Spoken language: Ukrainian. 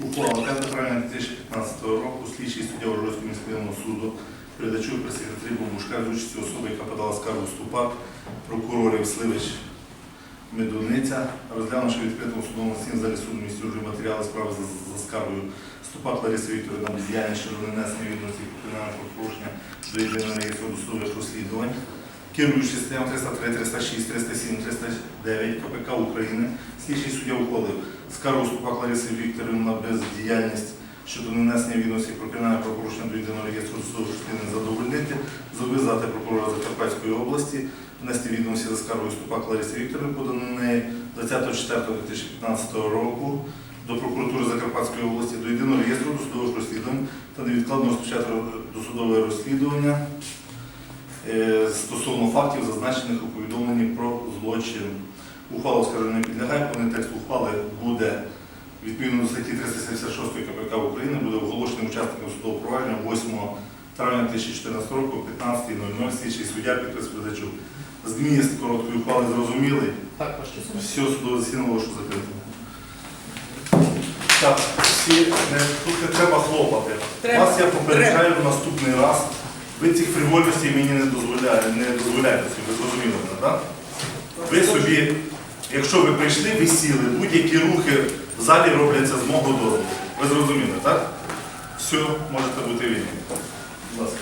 Ухвала 5 травня 2015 року слідчий суддя Ужгородського міського суду передачу при секретарі Бабушка з участю особи, яка подала скаргу Ступак, прокурорів Сливич Медуниця, розглянувши відкритому судовому в залі суду місті матеріали справи за, за скаргою Ступак Лариси Вікторівни на бездіяльність щодо нанесення відомості про кримінальне правопорушення до єдиного реєстру досудових розслідувань, керуючи статтями 303, 306, 307, 309 КПК України, слідчий суддя ухвалив скаргу Ступак Лариси Вікторівни на бездіяльність щодо нанесення відомості про кримінальне правопорушення до єдиного реєстру досудових розслідувань задовольнити, зобов'язати прокурора Закарпатської області внести відомості за скаргою Ступак Лариси Вікторівни, поданої неї 20.04.2015 року до прокуратури Закарпатської області, до єдиного реєстру досудових розслідувань та невідкладно розпочати досудове розслідування е, стосовно фактів, зазначених у повідомленні про злочин. Ухвала оскарження не підлягає, повний текст ухвали буде відповідно до статті 376 КПК України, буде оголошеним учасником судового провадження 8 травня 2014 року о 15.00 слідчий суддя підпис видачу. Зміст короткої ухвали зрозумілий. Так, ваше. Все судове засідання оголошу закритим. Так, всі, не, тут не треба хлопати. Треба. Вас я попереджаю в наступний раз. Ви цих фривольностей мені не дозволяєте, не дозволяєте собі, ви зрозуміли мене, так? Ви собі, якщо ви прийшли, ви сіли, будь-які рухи в залі робляться з мого дозволу. Ви зрозуміли, так? Все, можете бути вільні. Будь ласка.